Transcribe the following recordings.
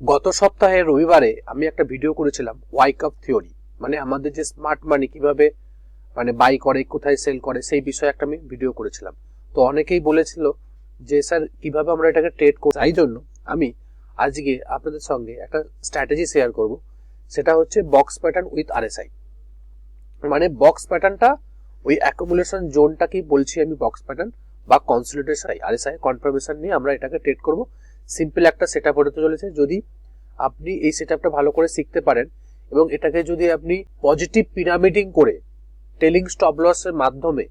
গত সপ্তাহে রবিবারে আমি একটা ভিডিও করেছিলাম ওয়াইক অফ থিওরি মানে আমাদের যে স্মার্ট মানি কীভাবে মানে বাই করে, কোথায় সেল করে, সেই বিষয়ে একটা আমি ভিডিও করেছিলাম। তো অনেকেই বলেছিল যে, স্যার, কীভাবে আমরা এটাকে ট্রেড করি তাই জন্য আমি আজকে আপনাদের সঙ্গে একটা স্ট্র্যাটেজি শেয়ার করব। সেটা হচ্ছে বক্স প্যাটার্ন উইথ আরএসআই মানে বক্স প্যাটার্নটা ওই অ্যাকুমুলেশন জোনটাকেই বলছি আমি বক্স প্যাটার্ন বা কনসলিডেশন আরএসআই কনফার্মেশন নিয়ে আমরা এটাকে ট্রেড করব। সিম্পল একটা সেট আপ হতে চলেছে। যদি আপনি এই সেট আপটা ভালো করে শিখতে পারেন এবং এটাকে যদি আপনি পজিটিভ পিরামিডিং করে টেলিং স্টপ লসের মাধ্যমে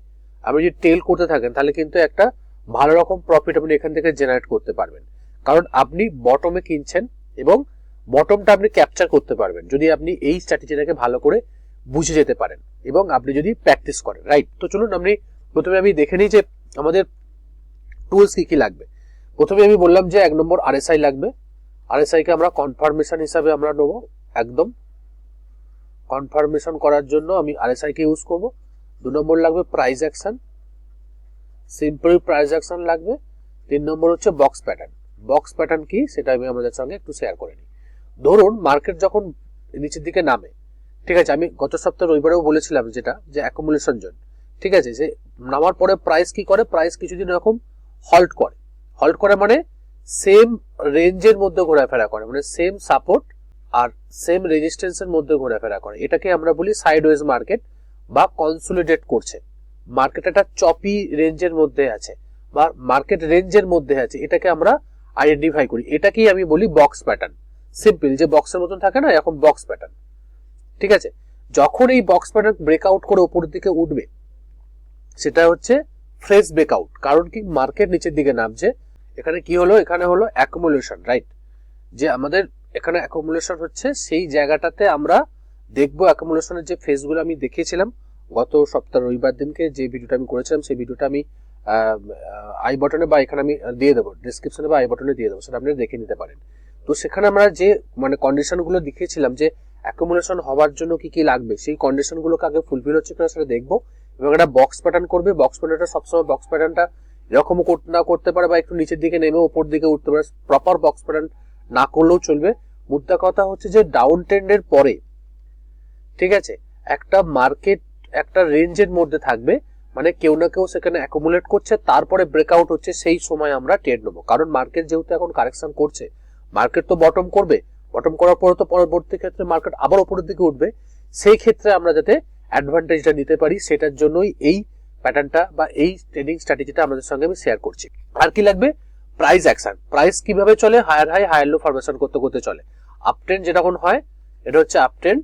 আপনি যদি টেল করতে থাকেন, তাহলে কিন্তু একটা ভালো রকম প্রফিট আপনি এখান থেকে জেনারেট করতে পারবেন। কারণ আপনি বটমে কিনছেন এবং বটমটা আপনি ক্যাপচার করতে পারবেন, যদি আপনি এই স্ট্র্যাটেজিটাকে ভালো করে বুঝে যেতে পারেন এবং আপনি যদি প্র্যাকটিস করেন রাইট তো চলুন, আপনি প্রথমে আমি দেখে নিই যে আমাদের টুলস কি কি লাগবে। প্রথমে আমি বললাম যে এক নম্বর আরএসআই লাগবে। আরএসআই কে আমরা কনফার্মেশন হিসাবে আমরা নেব, একদম। কনফার্মেশন করার জন্য আমি আরএসআই কে ইউজ করব। দু নম্বর লাগবে price action simple price action লাগবে। তিন নম্বর হচ্ছে বক্স প্যাটার্ন বক্স প্যাটার্ন কি? সেটা আমি আমাদের সঙ্গে একটু শেয়ার করে নিই। ধরুন মার্কেট যখন নিচের দিকে নামে, ঠিক আছে, আমি গত সপ্তাহে রবিবারেও বলেছিলাম যেটা, যে অ্যাকুমুলেশন জোন ঠিক আছে, যে নামার পরে প্রাইস কি করে? প্রাইস কিছুদিন এরকম হল্ট করে। হল্ট করে মানে সেম রেঞ্জের মধ্যে ঘোরাফেরা করে মানে সেম সাপোর্ট আর সেম রেজিস্ট্যান্সের মধ্যে ঘোরাফেরা করে। এটাকে আমরা বলি সাইডওয়েজ মার্কেট বা কনসোলিডেট করছে। মার্কেট একটা চপি রেঞ্জের মধ্যে আছে বা মার্কেট রেঞ্জের মধ্যে আছে, এটাকে আমরা আইডেন্টিফাই করি। এটাকেই আমি বলি বক্স প্যাটার্ন সিম্পল যে বক্সের মতন থাকে না, এখন বক্স প্যাটার্ন ঠিক আছে? যখন এই বক্স প্যাটার্ন ব্রেকআউট করে উপরের দিকে উঠবে, সেটা হচ্ছে ফ্রেশ ব্রেকআউট কারণ কি? মার্কেট নিচের দিকে নামছে এখানে কি হলো? এখানে হলো অ্যাকুমুলেশন রাইট যে আমাদের এখানে অ্যাকুমুলেশন হচ্ছে, সেই জায়গাটাতে আমরা দেখব অ্যাকুমুলেশনের যে ফেজগুলো আমি দেখিয়েছিলাম, গত সপ্তাহ রবিবার দিনকে যে ভিডিওটা আমি করেছিলাম, সেই ভিডিওটা আমি আই বটনে বা এখানে আমি দিয়ে দেবো ডিসক্রিপশনে বা আই বটনে দিয়ে দেবো, সেটা আপনারা দেখে নিতে পারেন। তো সেখানে আমরা যে মানে কন্ডিশনগুলো দেখিয়েছিলাম যে অ্যাকুমুলেশন হওয়ার জন্য কি কি লাগবে, সেই কন্ডিশনগুলোকে আগে ফুলফিল হচ্ছে কিনা সেটা দেখব, এবং একটা বক্স প্যাটার্ন করবে। বক্স প্যাটার্নটা সবসময় বক্স প্যাটার্নটা এরকমও না করতে পারে বা একটু নিচের দিকে নেমে ওপর দিকে উঠতে পারে প্রপার বক্স প্যাটার্ন না করলেও চলবে। মুদ্রা কথা হচ্ছে যে ডাউন ট্রেন্ডের পরে, ঠিক আছে, একটা মার্কেট একটা রেঞ্জের মধ্যে থাকবে মানে কেউ না কেউ সেখানে অ্যাকুমুলেট করছে, তারপরে ব্রেকআউট হচ্ছে, সেই সময় আমরা ট্রেড নেব। কারণ মার্কেট যেহেতু এখন কারেকশন করছে মার্কেট তো বটম করবে বটম করার পরে তো পরবর্তী ক্ষেত্রে মার্কেট আবার ওপরের দিকে উঠবে, সেই ক্ষেত্রে আমরা যাতে অ্যাডভান্টেজটা নিতে পারি, সেটার জন্যই এই প্যাটার্নটা বা এই ট্রেডিং স্ট্র্যাটেজিটা আমাদের সঙ্গে আমি শেয়ার করছি। আর কি লাগবে? প্রাইস অ্যাকশন প্রাইস কীভাবে চলে? Higher high higher low formation করতে করতে চলে। আপ ট্রেন্ড যেরকম হয়, এটা হচ্ছে আপ ট্রেন্ড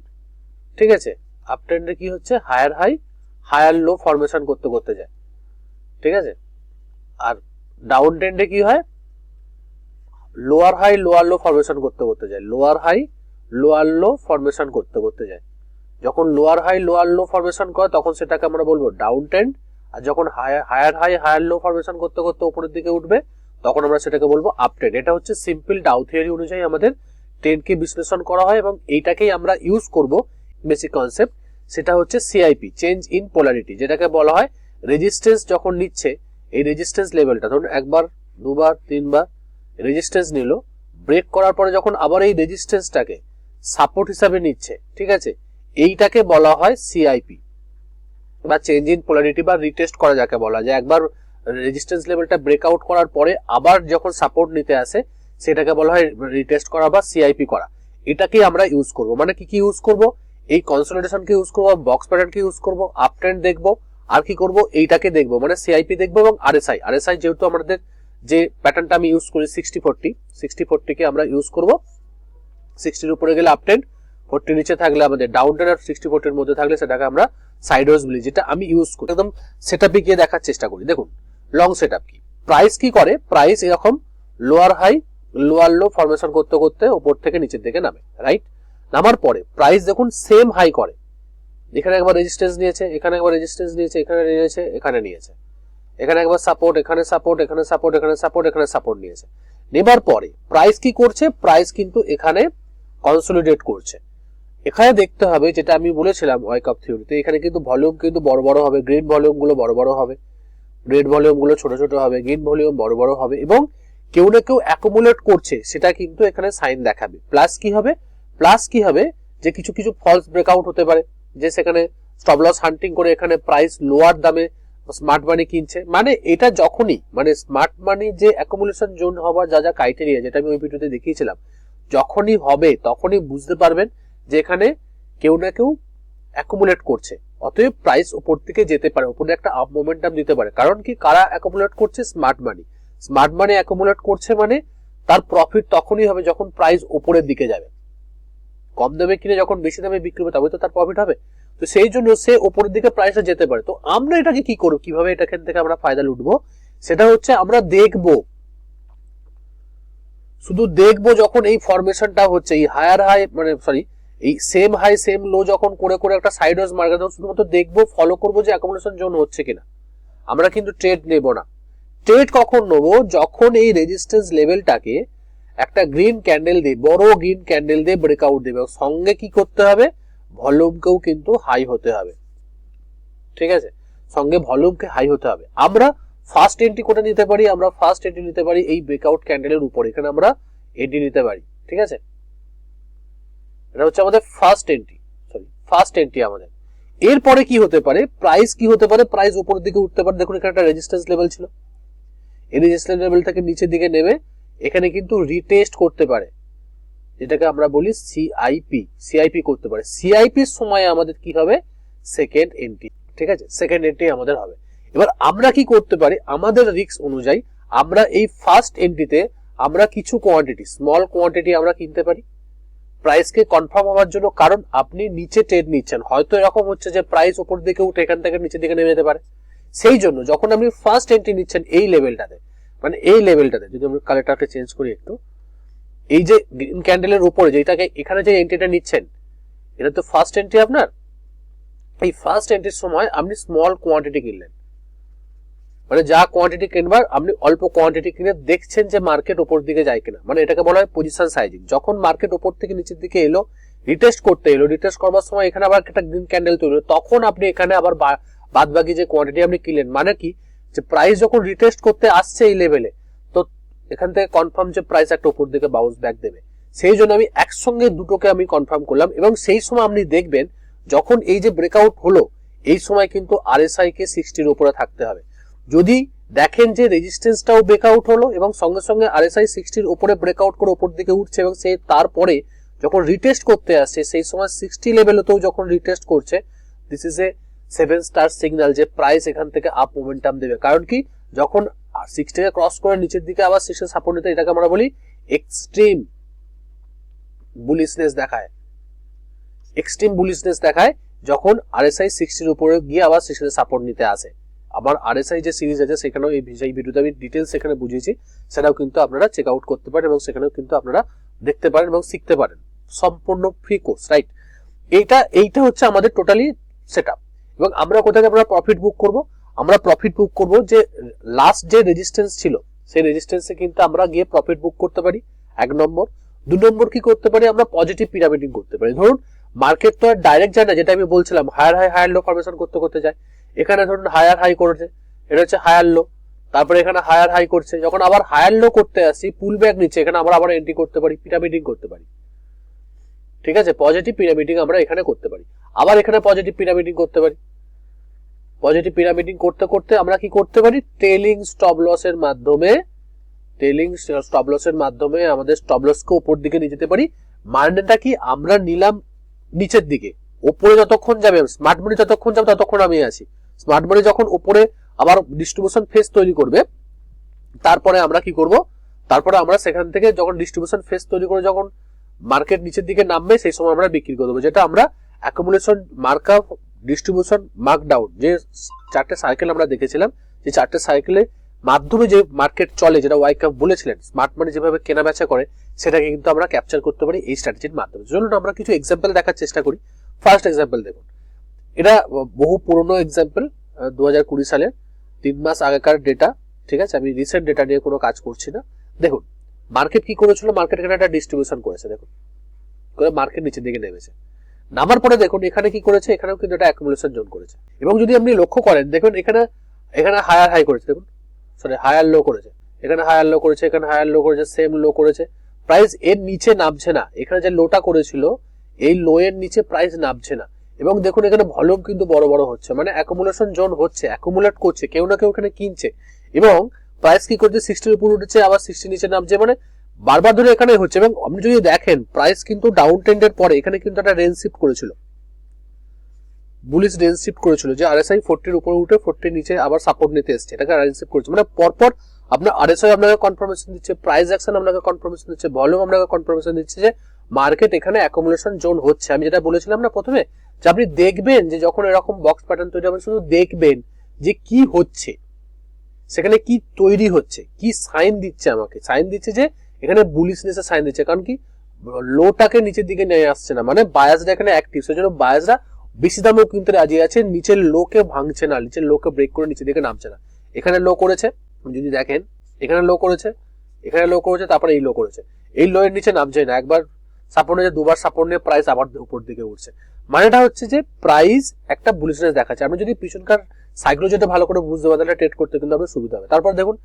ঠিক আছে? আপ ট্রেন্ডে কি হচ্ছে? Higher high higher low formation করতে করতে যায়। ঠিক আছে? আর ডাউন ট্রেন্ডে কি হয়? Lower high lower low formation করতে করতে যায়। Lower high lower low formation করতে করতে যায়। যখন lower high lower low formation করে, তখন সেটাকে আমরা বলব ডাউন ট্রেন্ড আর যখন higher higher high higher low formation করতে করতে উপরের দিকে উঠবে, তখন আমরা সেটাকে বলব আপ ট্রেন্ড এটা হচ্ছে সিম্পল ডাউ থিওরি অনুযায়ী আমাদের ট্রেন্ডকে বিশ্লেষণ করা হয় এবং এইটাকেই আমরা ইউজ করব বেসিক কনসেপ্ট সেটা হচ্ছে সিআইপি চেঞ্জ ইন পোলারিটি যেটাকে বলা হয় রেজিস্ট্যান্স যখন নিচ্ছে, এই রেজিস্ট্যান্স লেভেলটা ধরুন একবার, দুবার, তিনবার রেজিস্ট্যান্স নিল ব্রেক করার পরে যখন আবার এই রেজিস্ট্যান্সটাকে সাপোর্ট হিসাবে নিচ্ছে, ঠিক আছে? এইটাকে বলা হয় সিআইপি বা চেঞ্জ ইন পোলারিটি বা রিটেস্ট করা যাকে বলা যায়। একবার রেজিস্ট্যান্স লেভেলটা ব্রেকআউট করার পরে আবার যখন সাপোর্ট নিতে আসে, সেটাকে বলা হয় রিটেস্ট করা বা সিআইপি করা। এটাকে আমরা ইউজ করব। মানে কি কি ইউজ করব? এই কনসোলিডেশনকে ইউজ করব বক্স প্যাটার্নকে ইউজ করব আপ ট্রেন্ড দেখব, আর কি করব? এইটাকে দেখব। মানে সিআইপি দেখব এবং আরএসআই আরএসআই যেহেতু আমাদের যে প্যাটার্নটা আমি ইউজ করি সিক্সটি ফোরটি সিক্সটি ফোরটিকে আমরা ইউজ করব। সিক্সটির উপরে গেলে আপ ট্রেন্ড ফোরটি নিচে থাকলে আমাদের ডাউন ট্রেন্ড আর সিক্সটি ফোরটির মধ্যে থাকলে সেটাকে আমরা সাইডওয়েজ বলি, যেটা আমি ইউজ করি। একদম সেট আপে গিয়ে দেখার চেষ্টা করি। দেখুন লং সেট আপ কি? প্রাইস কি করে? প্রাইস এরকম lower high lower low formation করতে করতে উপর থেকে নিচের দিকে নামে রাইট নামার পরে প্রাইস দেখুন সেম হাই করে। এখানে একবার রেজিস্ট্যান্স নিয়েছে, এখানে একবার রেজিস্ট্যান্স নিয়েছে, এখানে নিয়েছে এখানে নিয়েছে। এখানে একবার সাপোর্ট এখানে সাপোর্ট এখানে সাপোর্ট এখানে সাপোর্ট এখানে সাপোর্ট নিয়েছে। নেবার পরে প্রাইস কি করছে? প্রাইস কিন্তু এখানে কনসোলিডেট করছে। এখানে দেখতে হবে, যেটা আমি বলেছিলাম ওয়াইক অফ থিওরিতে এখানে কিন্তু ভলিউম কিন্তু বড় বড় হবে গ্রিন ভলিউমগুলো বড় বড় হবে রেড ভলিউমগুলো ছোট ছোট হবে গ্রিন ভলিউম বড় বড় হবে, এবং কেউ না কেউ অ্যাকুমুলেট করছে, সেটা কিন্তু এখানে সাইন দেখাবে। প্লাস কি হবে? প্লাস কি হবে? যে কিছু কিছু ফলস ব্রেকআউট হতে পারে, যে সেখানে স্টপ লস হান্টিং করে এখানে প্রাইস লোয়ার দামে স্মার্ট মানি কিনছে। মানে এটা যখনই মানে স্মার্ট মানি যে অ্যাকুমুলেশন জোন হওয়ার যা যা ক্রাইটেরিয়া যেটা আমি ওই ভিডিওতে দেখিয়েছিলাম, যখনই হবে, তখনই বুঝতে পারবেন যে এখানে কেউ না কেউ অ্যাকুমুলেট করছে। অতএব প্রাইস উপর থেকে যেতে পারে, উপরে একটা আপ মোমেন্টাম দিতে পারে। কারণ কি? কারা অ্যাকুমুলেট করছে? Smart money smart money accumulate করছে মানে তার প্রফিট তখনই হবে যখন প্রাইস উপরের দিকে যাবে। কম দামে কিনে যখন বেশি দামে বিক্রি হবে তবে তো তার প্রফিট হবে। তো সেই জন্য সে উপরের দিকে প্রাইসটা যেতে পারে। তো আমরা এটাকে কি করব? কীভাবে এটাখান থেকে আমরা ফায়দা লুটবো? সেটা হচ্ছে আমরা দেখব। শুধু দেখব যখন এই ফরমেশনটা হচ্ছে, এই হায়ার হাই মানে সরি এই সেম হাই সেম লো যখন করে করে একটা সাইড ওয়েজ মার্কেট শুধুমাত্র দেখব ফলো করব যে অ্যাকোমোডেশন জোন হচ্ছে কিনা। আমরা কিন্তু ট্রেড নেব না। ট্রেড কখন নেব? যখন এই রেজিস্ট্যান্স লেভেলটাকে একটা গ্রিন ক্যান্ডেল দিয়ে, বড় গ্রিন ক্যান্ডেল দিয়ে ব্রেকআউট দেবে। সঙ্গে কি করতে হবে? ভলিউমকেও কিন্তু হাই হতে হবে। ঠিক আছে? সঙ্গে ভলিউমকে হাই হতে হবে। আমরা ফার্স্ট এন্ট্রি করে নিতে পারি? আমরা ফার্স্ট এন্ট্রি নিতে পারি এই ব্রেকআউট ক্যান্ডেলের উপর। এখানে আমরা এন্ট্রি নিতে পারি। ঠিক আছে? এটা হচ্ছে আমাদের first entry sorry first entry আমাদের। এরপরে কি হতে পারে? প্রাইস কি হতে পারে? প্রাইস উপরের দিকে উঠতে পারে। দেখুন, এখানে একটা রেজিস্ট্যান্স লেভেল ছিল। এই রেজিস্ট্যান্স লেভেল থেকে নিচের দিকে নেমে এখানে কিন্তু রিটেস্ট করতে পারে। যেটাকে আমরা বলি সিআইপি সিআইপি করতে পারে। সিআইপির সময় আমাদের কি হবে? সেকেন্ড এন্ট্রি ঠিক আছে? সেকেন্ড এন্ট্রি আমাদের হবে। এবার আমরা কি করতে পারি? আমাদের রিস্ক অনুযায়ী আমরা এই ফার্স্ট এন্ট্রিতে আমরা কিছু কোয়ান্টিটি স্মল কোয়ান্টিটি আমরা কিনতে পারি। প্রাইসকে কনফার্ম হওয়ার জন্য কারণ আপনি নিচে ট্রেড নিচ্ছেন। হয়তো এরকম হচ্ছে যে প্রাইস উপর দিকে উঠে এখান থেকে নিচের দিকে নেমে যেতে পারে। সেই জন্য যখন আপনি ফার্স্ট এন্ট্রি নিচ্ছেন এই লেভেলটাতে মানে এই লেভেলটাতে যদি আমরা কালারটাকে চেঞ্জ করি একটু, এই যে গ্রিন ক্যান্ডেলের উপরে যেটাকে এখানে যে এন্ট্রিটা নিচ্ছেন, এটা তো ফার্স্ট এন্ট্রি আপনার। এই ফার্স্ট এন্ট্রির সময় আপনি স্মল কোয়ান্টিটি কিনলেন। মানে যা কোয়ান্টিটি কিনবার, আপনি অল্প কোয়ান্টিটি কিনে দেখছেন যে মার্কেট উপর দিকে যায় কিনা। মানে এটাকে বলা হয় পজিশন সাইজিং যখন মার্কেট উপর থেকে নিচের দিকে এলো রিটেস্ট করতে এলো রিটেস্ট করবার সময় এখানে আবার একটা গ্রিন ক্যান্ডেল তৈরি হলো। তখন আপনি এখানে আবার বাদ বাকি যে কোয়ান্টিটি আপনি কিনলেন মানে কি? যে প্রাইস যখন রিটেস্ট করতে আসছে এই লেভেলে তো এখান থেকে কনফার্ম যে প্রাইস একটা উপর দিকে বাউন্স ব্যাক দেবে। সেই জন্য আমি একসঙ্গে দুটোকে আমি কনফার্ম করলাম এবং সেই সময় আপনি দেখবেন, যখন এই যে ব্রেকআউট হলো, এই সময় কিন্তু আরএসআই কে সিক্সটির উপরে থাকতে হবে। যদি দেখেন যে রেজিস্ট্যান্সটাও ব্রেকআউট হলো এবং সঙ্গে সঙ্গে আরএসআই সিক্সটির উপরে ব্রেকআউট করে ওপর দিকে উঠছে এবং সে তারপরে যখন রিটেস্ট করতে আসছে, সেই সময় সিক্সটি লেভেলেতেও যখন রিটেস্ট করছে this is a seven star signal যে প্রাইস এখান থেকে আপ মোমেন্টাম দেবে। কারণ কি? যখন সিক্সটিকে ক্রস করে নিচের দিকে আবার সিক্সটি সাপোর্ট নিতে, এটাকে আমরা বলি এক্সট্রিম বুলিশনেস দেখায়। এক্সট্রিম বুলিশনেস দেখায় যখন আরএসআই সিক্সটির উপরে গিয়ে আবার সিক্সটিতে সাপোর্ট নিতে আসে। আবার আরএসআই যে সিরিজ আছে, সেখানেও এই এই ভিডিওতে আমি ডিটেলস সেখানে বুঝিয়েছি, সেটাও কিন্তু আপনারা চেক আউট করতে পারেন এবং সেখানেও কিন্তু আপনারা দেখতে পারেন এবং শিখতে পারেন। সম্পূর্ণ ফ্রি কোর্স রাইট এইটা এইটা হচ্ছে আমাদের টোটালি সেট এবং আমরা কোথায় আমরা প্রফিট বুক করব? আমরা প্রফিট বুক করব যে লাস্ট যে রেজিস্ট্যান্স ছিল, সেই রেজিস্ট্যান্সে কিন্তু আমরা গিয়ে প্রফিট বুক করতে পারি, এক নম্বর। দু নম্বর কি করতে পারি? আমরা পজিটিভ পিরামিডিং করতে পারি। ধরুন মার্কেট তো আর ডাইরেক্ট যায় না, যেটা আমি বলছিলাম higher high higher low formation করতে করতে যায়। এখানে ধরুন হায়ার হাই করেছে, এটা হচ্ছে হায়ার লো তারপরে এখানে হায়ার হাই করছে, যখন আবার হায়ার লো করতে আসি পুল ব্যাক নিচ্ছে, এখানে আমরা আবার এন্ট্রি করতে পারি পিরামিডিং করতে পারি। ঠিক আছে? পজিটিভ পিরামিডিং আমরা এখানে করতে পারি। আবার এখানে পজিটিভ পিরামিডিং করতে পারি। পজিটিভ পিরামিডিং করতে করতে আমরা কি করতে পারি? টেলিং স্টপ লসের মাধ্যমে টেলিং স্টপ লসের মাধ্যমে আমাদের স্টপ লসকে উপর দিকে নিয়ে যেতে পারি। মানেটা কি? আমরা নিলাম নিচের দিকে। ওপরে যতক্ষণ যাবে স্মার্ট মানি যতক্ষণ যাবে, ততক্ষণ আমি আছি। স্মার্ট মানি যখন উপরে আবার ডিস্ট্রিবিউশন ফেস তৈরি করবে, তারপরে আমরা কি করব? তারপরে আমরা সেখান থেকে যখন ডিস্ট্রিবিউশন ফেস তৈরি করে যখন মার্কেট নিচের দিকে নামবে, সেই সময় আমরা বিক্রি করে দেবো। যেটা আমরা অ্যাকুমুলেশন মার্কআপ ডিস্ট্রিবিউশন মার্কডাউন যে চারটে সাইকেল আমরা দেখেছিলাম, যে চারটে সাইকেলের মাধ্যমে যে মার্কেট চলে, যেটা ওয়াইকাপ বলেছিলেন স্মার্ট মানি যেভাবে কেনা বেচা করে, সেটাকে কিন্তু আমরা ক্যাপচার করতে পারি এই স্ট্র্যাটেজির মাধ্যমে। চলুন আমরা কিছু এক্সাম্পল দেখার চেষ্টা করি। ফার্স্ট এক্সাম্পল দেখুন। এটা বহু পুরনো এক্সাম্পল দু হাজার কুড়ি সালের। তিন মাস আগেকার ডেটা ঠিক আছে? আমি রিসেন্ট ডেটা নিয়ে কোনো কাজ করছি না। দেখুন মার্কেট কি করেছিল? মার্কেট এখানে একটা ডিস্ট্রিবিউশন করেছে, দেখুন। মার্কেট নিচের দিকে নেমেছে। নামার পরে দেখুন, এখানে কি করেছে? এখানেও কিন্তু একটা অ্যাকুমুলেশন জোন করেছে। এবং যদি আপনি লক্ষ্য করেন, দেখুন, এখানে এখানে হায়ার হাই করেছে, দেখুন। সরি হায়ার লো করেছে। এখানে হায়ার লো করেছে, এখানে হায়ার লো করেছে সেম লো করেছে। প্রাইস এর নিচে নামছে না। এখানে যে লোটা করেছিল, এই লো এর নিচে প্রাইস নামছে না। এবং দেখুন, এখানে ভলিউম কিন্তু বড় বড় হচ্ছে। মানে অ্যাকুমুলেশন জোন হচ্ছে অ্যাকুমুলেট করছে, কেউ না কেউ এখানে কিনছে। এবং প্রাইস কি করছে? সিক্সটির উপর উঠেছে, আবার সিক্সটি নিচে নামছে। মানে বারবার ধরে এখানে হচ্ছে। এবং আপনি যদি দেখেন প্রাইস কিন্তু ডাউন ট্রেন্ডের পরে এখানে কিন্তু একটা রেঞ্জ শিফট করেছিল। বুলিশ রেঞ্জ শিফট করেছিল, যে আরএসআই ফোরটির উপরে উঠে ফোরটির নিচে আবার সাপোর্ট নিতে এসছে। এটাকে রেঞ্জ শিফট করেছে। মানে পরপর আপনার আরএসআই আপনাকে কনফার্মেশন দিচ্ছে প্রাইস অ্যাকশন আপনাকে কনফার্মেশন দিচ্ছে ভলিউম আপনাকে কনফার্মেশন দিচ্ছে যে মার্কেট এখানে অ্যাকোমোলেশন জোন হচ্ছে। আমি যেটা বলেছিলাম না প্রথমে যে আপনি দেখবেন যে যখন এরকম বক্স প্যাটার্ন তৈরি হবে, শুধু দেখবেন যে কি হচ্ছে। সেখানে কি তৈরি হচ্ছে, কি সাইন দিচ্ছে আমাকে। সাইন দিচ্ছে যে এখানে বুলিশনেসের সাইন দিচ্ছে। কারণ কি? লোটাকে নিচের দিকে নিয়ে আসছে না। মানে বায়াসরা এখানে অ্যাক্টিভ সেজন্য বায়াসরা বেশি দামেও কিনতে রাজি আছে নিচের লোকে ভাঙছে না। নিচের লোকে ব্রেক করে নিচের দিকে নামছে না। এখানে লো করেছে। যদি দেখেন, এখানে লো করেছে, এখানে লো করেছে, তারপরে এই লো করেছে। এই লো এর নিচে নামছে না। একবার সাপোর্ট নিয়ে দুবার সাপোর্ট নিয়ে প্রাইস আবার উপর দিকে উঠছে। মানেটা হচ্ছে যে প্রাইস একটা বুলিশনেস দেখাচ্ছে। আপনি যদি পিছনকার সাইক্লোজিটা ভালো করে বুঝতে পারেন, তাহলে ট্রেড করতে কিন্তু আপনার সুবিধা হবে। তারপর দেখুন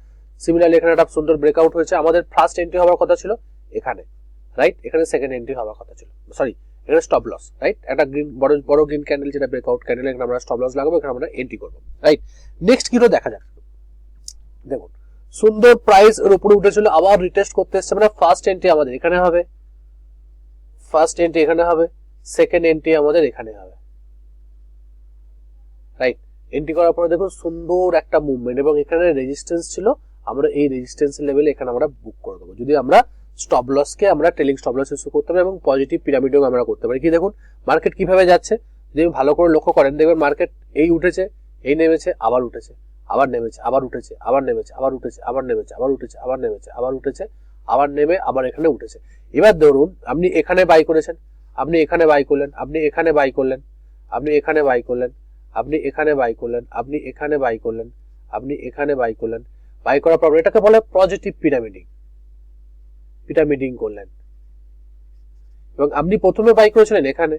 সিমিলারলি এখানে একটা সুন্দর ব্রেকআউট হয়েছে। আমাদের ফার্স্ট এন্ট্রি হওয়ার কথা ছিল এখানে রাইট এখানে সেকেন্ড এন্ট্রি হওয়ার কথা ছিল। সরি এখানে স্টপ লস রাইট একটা গ্রিন বড় বড় গ্রিন ক্যান্ডেল যেটা ব্রেকআউট ক্যান্ডেল এখানে আমরা স্টপ লস লাগাবো, এখানে আমরা এন্ট্রি করব রাইট নেক্সট কিলো দেখা যাক। দেখুন, সুন্দর প্রাইস এর উপরে উঠেছিল, আবার রিটেস্ট করতে এসছে। মানে ফার্স্ট এন্ট্রি আমাদের এখানে হবে। ফার্স্ট এন্ট্রি এখানে হবে। সেকেন্ড এন্ট্রি আমাদের এখানে হবে। রাইট এন্ট্রি করার পরে দেখুন সুন্দর একটা মুভমেন্ট এবং এখানে রেজিস্ট্যান্স ছিল, আমরা এই রেজিস্ট্যান্স লেভেলে এখানে আমরা বুক করে দেবো। যদি আমরা স্টপ লসকে আমরা টেলিং স্টপ লস ইস্যু করতে পারি এবং পজিটিভ পিরামিডও আমরা করতে পারি। কি দেখুন মার্কেট কীভাবে যাচ্ছে? যদি ভালো করে লক্ষ্য করেন, দেখবেন মার্কেট এই উঠেছে, এই নেমেছে, আবার উঠেছে, আবার নেমেছে, আবার উঠেছে, আবার নেমেছে, আবার উঠেছে, আবার নেমেছে, আবার উঠেছে, আবার নেমেছে, আবার উঠেছে, আবার নেমে, আবার এখানে উঠেছে। এবার ধরুন, আপনি এখানে বাই করেছেন আপনি এখানে বাই করলেন, আপনি এখানে বাই করলেন, আপনি এখানে বাই করলেন, আপনি এখানে বাই করলেন, আপনি এখানে বাই করলেন, আপনি এখানে বাই করলেন। বাই করার পর এটাকে বলে পজিটিভ পিরামিডিং পিরামিডিং করলেন। এবং আপনি প্রথমে বাই করেছিলেন এখানে,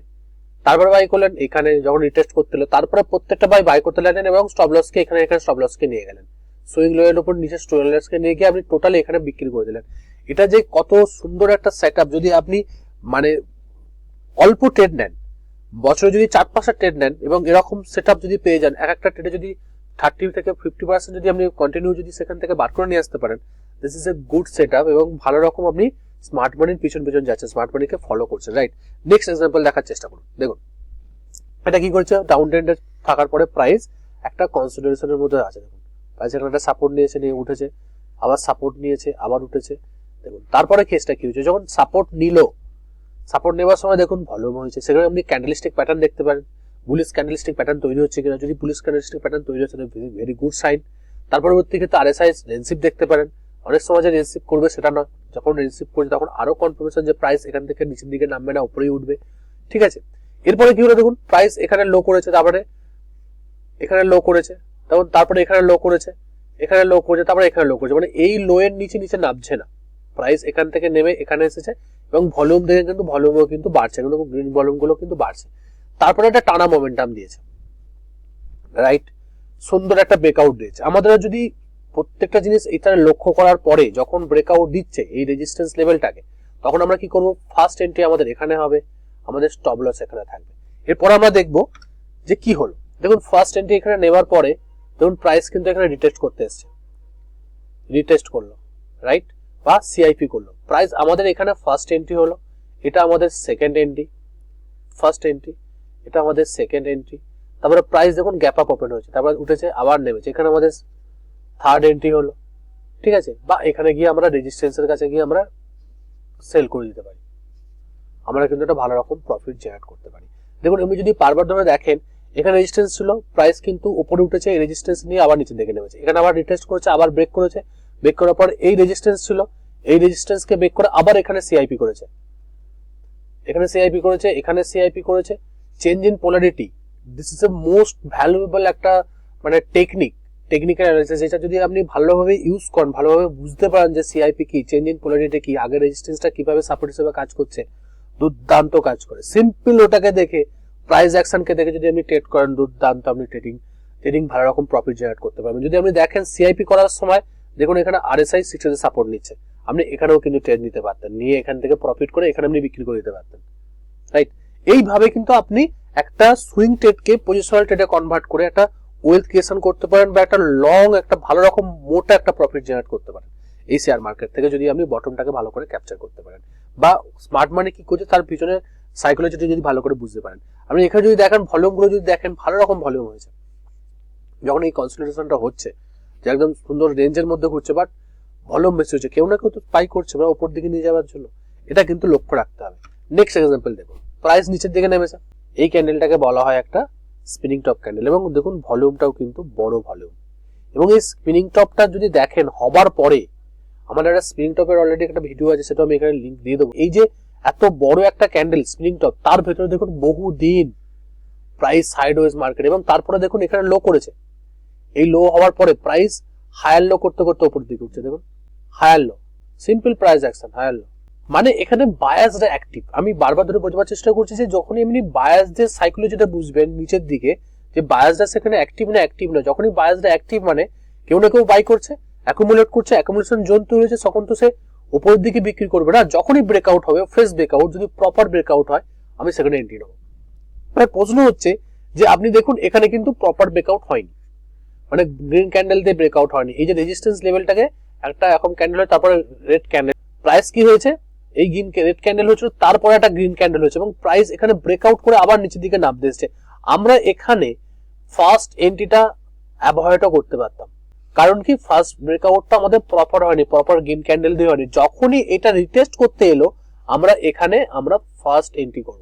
তারপরে বাই করলেন এখানে, যখন রিটেস্ট করতে হলো তারপরে প্রত্যেকটা বাই বাই করতে লাগলেন এবং স্টপ লসকে এখানে এখানে স্টপ লসকে নিয়ে গেলেন। সুইং লোয়ের উপর নিচে স্টপ নিয়ে গিয়ে আপনি টোটালি এখানে বিক্রি করে দিলেন। এটা যে কত সুন্দর একটা সেট যদি আপনি মানে অল্প ট্রেড নেন। বছরে যদি চার পাঁচটা ট্রেড নেন এবং এরকম সেট যদি পেয়ে যান, এক একটা ট্রেডে যদি থার্টি থেকে ফিফটি পার্সেন্ট যদি আপনি কন্টিনিউ যদি সেখান থেকে বার করে নিয়ে আসতে পারেন this is a good set এবং ভালো রকম আপনি স্মার্ট মানির পিছন পিছন যাচ্ছেন স্মার্ট মানিকে ফলো করছেন রাইট নেক্সট এক্সাম্পল দেখার চেষ্টা করুন। দেখুন, এটা কি করছে? ডাউন ট্রেন্ডে থাকার পরে প্রাইস একটা কনসিডারেশনের মধ্যে আছে, দেখুন। প্রাইস এখানে একটা সাপোর্ট নিয়েছে, নিয়ে উঠেছে, আবার সাপোর্ট নিয়েছে, আবার উঠেছে, দেখুন। তারপরে কেসটা কি হয়েছে? যখন সাপোর্ট নিল সাপোর্ট নেওয়ার সময় দেখুন ভলিউম হয়েছে সেখানে আপনি ক্যান্ডেলিস্টিক প্যাটার্ন দেখতে পারেন। পুলিশ ক্যান্ডেলিস্টিক প্যাটার্ন তৈরি হচ্ছে কিনা? যদি পুলিশ ক্যান্ডেলিস্টিক প্যাটার্ন তৈরি হচ্ছে ভেরি গুড সাইন তার পরবর্তী ক্ষেত্রে আরএসআই রেনসিপ দেখতে পারেন। অনেক সময় যে রেনসিপ করবে, সেটা নয়। যখন রেনসিপ করছে তখন আরও কনফার্মেশন যে প্রাইস এখান থেকে নিচের দিকে নামবে না, উপরেই উঠবে। ঠিক আছে? এরপরে কি হলো দেখুন প্রাইস এখানে লো করেছে, তারপরে এখানে লো করেছে, তখন তারপরে এখানে লো করেছে, এখানে লো করেছে, তারপরে এখানে লো করেছে। মানে এই লো এর নিচে নিচে নামছে না। প্রাইস এখান থেকে নেমে এখানে এসেছে। এবং ভলিউম দেখে কিন্তু ভলিউমও কিন্তু বাড়ছে, কিন্তু গ্রিন ভলিউমগুলো কিন্তু বাড়ছে। তারপরে একটা টানা মোমেন্টাম দিয়েছে। রাইট সুন্দর একটা ব্রেকআউট দিয়েছে। আমাদের যদি প্রত্যেকটা জিনিস এটা লক্ষ্য করার পরে যখন ব্রেকআউট দিচ্ছে এই রেজিস্ট্যান্স লেভেলটাকে তখন আমরা কি করব? ফার্স্ট এন্ট্রি আমাদের এখানে হবে, আমাদের স্টপ লস এখানে থাকবে। এরপর আমরা দেখব যে কি হলো। দেখুন ফার্স্ট এন্ট্রি এখানে নেওয়ার পরে, দেখুন প্রাইস কিন্তু এখানে রিটেস্ট করতে এসছে। রিটেস্ট করল। রাইট বা সিআইপি করল। প্রাইস আমাদের এখানে ফার্স্ট এন্ট্রি হলো, এটা আমাদের সেকেন্ড এন্ট্রি ফার্স্ট এন্ট্রি এটা আমাদের সেকেন্ড এন্ট্রি তারপরে প্রাইস দেখুন গ্যাপ আপ ওপেন হয়েছে, তারপরে উঠেছে, আবার নেমেছে। এখানে আমাদের থার্ড এন্ট্রি হলো, ঠিক আছে? বা এখানে গিয়ে আমরা রেজিস্ট্যান্সের কাছে গিয়ে আমরা সেল করে দিতে পারি। আমরা কিন্তু একটা ভালো রকম প্রফিট জেনারেট করতে পারি। দেখুন আপনি যদি বারবার ধরে দেখেন, এখানে রেজিস্ট্যান্স ছিল প্রাইস কিন্তু উপরে উঠেছে রেজিস্ট্যান্স নিয়ে আবার নিচে দেখে নেমেছে। এখানে আবার রিটেস্ট করেছে, আবার ব্রেক করেছে ব্রেক করার পর এই রেজিস্ট্যান্স ছিল। এই রেজিস্ট্যান্সকে ব্রেক করে আবার এখানে সিআইপি করেছে। এখানে সিআইপি করেছে, এখানে সিআইপি করেছে। Change in polarity this is a most valuable একটা মানে টেকনিক টেকনিক্যাল অ্যানালিসিস এটা যদি আপনি ভালোভাবে ইউজ করেন, ভালোভাবে বুঝতে পারেন যে সিআইপি কি চেঞ্জ ইন পোলারিটি কি আগের রেজিস্ট্যান্সটা কীভাবে সাপোর্ট হিসেবে কাজ করছে, দুর্দান্ত কাজ করে। সিম্পল ওটাকে দেখে প্রাইস অ্যাকশনকে দেখে যদি আপনি ট্রেড করেন, দুর্দান্ত আপনি ট্রেডিং ট্রেডিং ভালো রকম প্রফিট জেনারেট করতে পারবেন। যদি আপনি দেখেন সিআইপি করার সময় দেখুন, এখানে আরএসআই সিক্সটিতে সাপোর্ট নিচ্ছে। আপনি এখানেও কিন্তু ট্রেড নিতে পারতেন। নিয়ে এখান থেকে প্রফিট করে এখানে আপনি বিক্রি করে দিতে পারতেন। রাইট এইভাবে কিন্তু আপনি একটা সুইং ট্রেডকে পজিশনাল ট্রেডে কনভার্ট করে একটা ওয়েলথ ক্রিয়েশন করতে পারেন বা একটা লং একটা ভালো রকম, মোটা একটা প্রফিট জেনারেট করতে পারেন। এই শেয়ার মার্কেট থেকে যদি আপনি বটমটাকে ভালো করে ক্যাপচার করতে পারেন বা স্মার্ট মানি কি করছে, তার পিছনে সাইকোলজিটি যদি ভালো করে বুঝতে পারেন। আপনি এখানে যদি দেখেন ভলিউমগুলো যদি দেখেন, ভালো রকম ভলিউম হয়েছে। যখন এই কনসেন্ট্রেশনটা হচ্ছে যে একদম সুন্দর রেঞ্জের মধ্যে ঘুরছে বাট ভলিউম বেশি হচ্ছে। কেউ না কেউ তো পাই করছে বা উপর দিকে নিয়ে যাওয়ার জন্য। এটা কিন্তু লক্ষ্য রাখতে হবে। নেক্সট এক্সাম্পল দেখুন। প্রাইস নিচের দিকে নেমেছে এই ক্যান্ডেলটাকে বলা হয় একটা স্পিনিং টপ ক্যান্ডেল এবং দেখুন ভলিউমটাও কিন্তু বড় ভলিউম এবং এই স্পিনিং টপটা যদি দেখেন হবার পরে আমাদের একটা স্পিনিং টপের অলরেডি একটা ভিডিও আছে সেটা আমি এখানে লিঙ্ক দিয়ে দেবো। এই যে এত বড় একটা ক্যান্ডেল স্পিনিং টপ তার ভেতরে দেখুন বহু দিন প্রাইস সাইডওয়েজ মার্কেট এবং তারপরে দেখুন এখানে লো করেছে। এই লো হওয়ার পরে প্রাইস হায়ার লো করতে করতে উপর দিকে উঠছে, দেখুন। Higher low simple price action higher low মানে এখানে বায়াসটা অ্যাক্টিভ আমি বারবার ধরে বোঝাবার চেষ্টা করছি যে যখন এমনি বায়াসদের সাইকোলজিটা বুঝবেন নিচের দিকে, যে বায়াসটা সেখানে অ্যাক্টিভ না অ্যাক্টিভ না, যখনই বায়াসটা অ্যাক্টিভ মানে কেউ না কেউ বাই করছে অ্যাকুমুলেট করছে অ্যাকুমুলেশন জোন তৈরি হয়েছে তখন তো সে উপরের দিকে বিক্রি করবে না। যখনই ব্রেকআউট হবে ফ্রেশ ব্রেকআউট যদি প্রপার ব্রেকআউট হয়, আমি সেখানে এন্ট্রি নেব। প্রশ্ন হচ্ছে যে আপনি দেখুন, এখানে কিন্তু প্রপার ব্রেকআউট হয়নি। মানে গ্রিন ক্যান্ডেল দিয়ে ব্রেকআউট হয়নি। এই যে রেজিস্ট্যান্স লেভেলটাকে একটা এখন ক্যান্ডেল হয়, তারপরে রেড ক্যান্ডেল প্রাইস কি হয়েছে? এই গ্রিন রেড ক্যান্ডেল হয়েছিল, তারপরে একটা গ্রিন ক্যান্ডেল হয়েছে এবং প্রাইস এখানে ব্রেকআউট করে আবার নিচের দিকে নামতে এসছে। আমরা এখানে ফার্স্ট এন্ট্রিটা অ্যাভয়েডও করতে পারতাম। কারণ কি? ফার্স্ট ব্রেকআউটটা আমাদের প্রপার হয়নি প্রপার গ্রিন ক্যান্ডেল দিয়ে হয়নি। যখনই এটা রিটেস্ট করতে এলো, আমরা এখানে আমরা ফার্স্ট এন্ট্রি করব।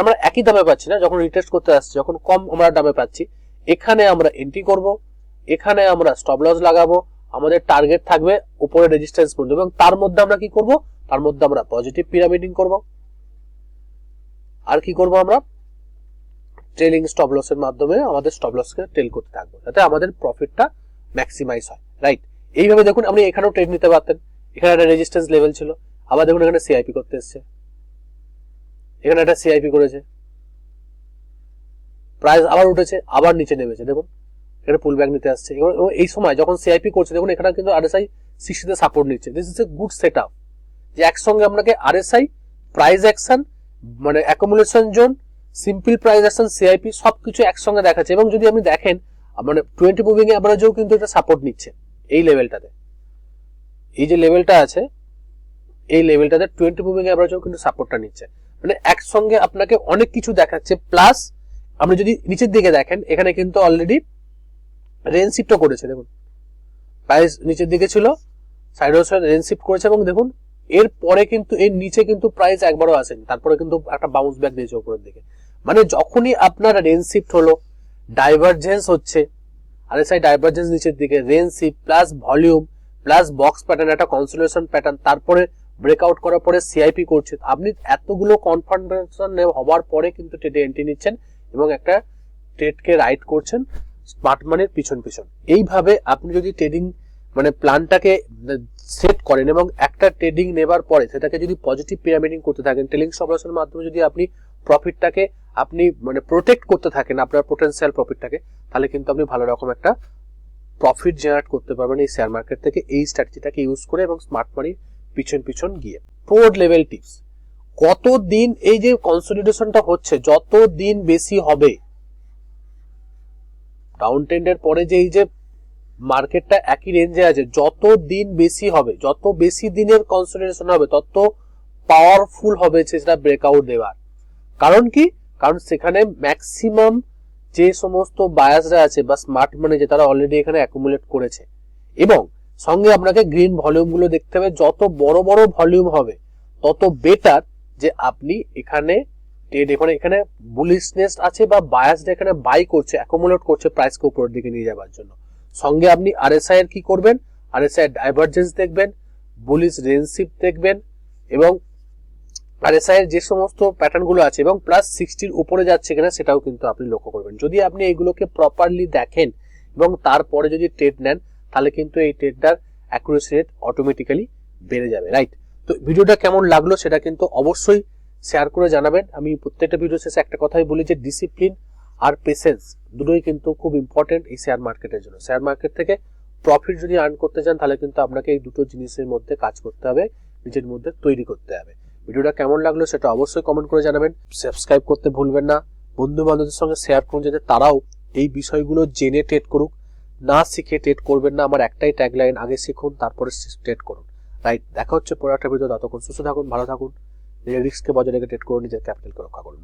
আমরা একই দামে পাচ্ছি না, যখন রিটেস্ট করতে আসছি, যখন কম আমরা দামে পাচ্ছি। এখানে আমরা এন্ট্রি করব, এখানে আমরা স্টপ লস লাগাবো, আমাদের টার্গেট থাকবে উপরে রেজিস্ট্যান্স পর্যন্ত এবং তার মধ্যে আমরা কি করব? তার মধ্যে আমরা পজিটিভ পিরামিডিং করব। আর কি করব আমরা? ট্রেলিং স্টপ লসের মাধ্যমে আমাদের স্টপ লসকে টেল করতে থাকব, যাতে আমাদের প্রফিটটা ম্যাক্সিমাইজ হয় রাইট এইভাবে দেখুন, আপনি এখানেও ট্রেড নিতে পারতেন। এখানে একটা রেজিস্ট্যান্স লেভেল ছিল। আবার দেখুন, এখানে সিআইপি করতে এসছে। এখানে একটা সিআইপি করেছে। প্রাইস আবার উঠেছে, আবার নিচে নেমেছে, দেখুন। এখানে পুল ব্যাক নিতে আসছে। এবং এই সময় যখন সিআইপি করছে, দেখুন, এখানে কিন্তু আরএসআই সিক্সটিতে সাপোর্ট নিচ্ছে। This is a good set up যে একসঙ্গে আপনাকে আরএসআই প্রাইস অ্যাকশন মানে accumulation zone simple price action CIP সব কিছু একসঙ্গে দেখাচ্ছে। এবং যদি আপনি দেখেন মানে টোয়েন্টি মুভিং অ্যাভারেজেও কিন্তু এটা সাপোর্ট নিচ্ছে এই লেভেলটাতে এই যে লেভেলটা আছে, এই লেভেলটাতে টোয়েন্টি মুভিং অ্যাভারেজেও কিন্তু সাপোর্টটা নিচ্ছে। মানে একসঙ্গে আপনাকে অনেক কিছু দেখাচ্ছে প্লাস আপনি যদি নিচের দিকে দেখেন, এখানে কিন্তু অলরেডি রেঞ্জ শিফটও করেছে, দেখুন। প্রাইস নিচের দিকে ছিল সাইড রেঞ্জ শিফট করেছে, এবং দেখুন, এর পরে কিন্তু, এর নিচে কিন্তু প্রাইস একবারও আসেনি। তারপরে কিন্তু একটা বাউন্স ব্যাক দিয়েছে উপরের দিকে। মানে যখনই আপনার রেঞ্জ শিফট হলো ডাইভারজেন্স হচ্ছে, আর সাই ডাইভারজেন্স নিচের দিকে range shift plus volume plus box pattern একটা কনসোলেশন প্যাটার্ন তারপরে ব্রেকআউট করার পরে সিআইপি করছে। আপনি এতগুলো কনফার্মেশন হওয়ার পরে কিন্তু ট্রেডে এন্ট্রি নিচ্ছেন। এবং একটা ট্রেডকে রাইট করছেন স্মার্ট মানির পিছন পিছন। এইভাবে আপনি যদি ট্রেডিং মানে প্ল্যানটাকে সেট করেন এবং একটা ট্রেডিং নেবার পরে সেটাকে যদি পজিটিভ পিরামিডিং করতে থাকেন ট্রেলিং সমালোচনার মাধ্যমে যদি আপনি প্রফিটটাকে আপনি মানে প্রোটেক্ট করতে থাকেন আপনার পোটেন্সিয়াল প্রফিটটাকে তাহলে কিন্তু আপনি ভালো রকম একটা প্রফিট জেনারেট করতে পারবেন এই শেয়ার মার্কেট থেকে, এই স্ট্র্যাটেজিটাকে ইউজ করে এবং স্মার্ট মানির পিছন পিছন গিয়ে। ফোর্থ লেভেল টিপস কত দিন এই যে কনসলিডেশনটা হচ্ছে যত দিন বেশি হবে? ডাউন ট্রেন্ডের পরে যে এই যে মার্কেটটা একই রেঞ্জে আছে যত দিন বেশি হবে, যত বেশি দিনের কনসলিডেশন হবে, তত পাওয়ারফুল হবে সেটা ব্রেকআউট দেওয়ার। কারণ কি? কারণ সেখানে ম্যাক্সিমাম যে সমস্ত বায়াসরা আছে বা স্মার্ট মানে যে তারা অলরেডি এখানে অ্যাকুমুলেট করেছে, এবং সঙ্গে আপনাকে গ্রিন ভলিউমগুলো দেখতে হবে, যত বড় বড় ভলিউম হবে, তত বেটার যে আপনি এখানে ট্রেড এখানে বুলিশনেস আছে বা বায়াসড এখানে বাই করছে অ্যাকুমুলেট করছে প্রাইসকে উপরের দিকে নিয়ে যাওয়ার জন্য। সঙ্গে আপনি আরএসআই এর কি করবেন? আরএসআই এর ডাইভারজেন্স দেখবেন বুলিশ রেঞ্জশিপ দেখবেন এবং আরএসআই এর যে সমস্ত প্যাটার্নগুলো আছে এবং প্লাস সিক্সটির উপরে যাচ্ছে কিনা সেটাও কিন্তু আপনি লক্ষ্য করবেন। যদি আপনি এগুলোকে প্রপারলি দেখেন এবং তারপরে যদি ট্রেড নেন, তাহলে কিন্তু এই ট্রেডটার অ্যাকুরেসি রেট অটোমেটিক্যালি বেড়ে যাবে রাইট তো ভিডিওটা কেমন লাগল সেটা কিন্তু অবশ্যই শেয়ার করে জানাবেন। আমি প্রত্যেকটা ভিডিও শেষে একটা কথাই বলি যে ডিসিপ্লিন আর পেশেন্স দুটোই কিন্তু খুব ইম্পর্টেন্ট এই শেয়ার মার্কেটের জন্য। শেয়ার মার্কেট থেকে প্রফিট যদি আর্ন করতে চান, তাহলে কিন্তু আপনাকে এই দুটো জিনিসের মধ্যে কাজ করতে হবে, নিজের মধ্যে তৈরি করতে হবে। ভিডিওটা কেমন লাগল সেটা অবশ্যই কমেন্ট করে জানাবেন। সাবস্ক্রাইব করতে ভুলবেন না। বন্ধু বান্ধবদের সঙ্গে শেয়ার করুন যাতে তারাও এই বিষয়গুলো জেনে ট্রেড করুক। না শিখে ট্রেড করবেন না, আমার একটাই ট্যাগলাইন আগে শিখুন, তারপরে ট্রেড করুন। রাইট দেখা হচ্ছে পরে একটা ভিডিও ততক্ষণ সুস্থ থাকুন, ভালো থাকুন। নিজের রিস্ককে বজায় রেখে ট্রেড করুন নিজের ক্যাপিটালকে রক্ষা করুন।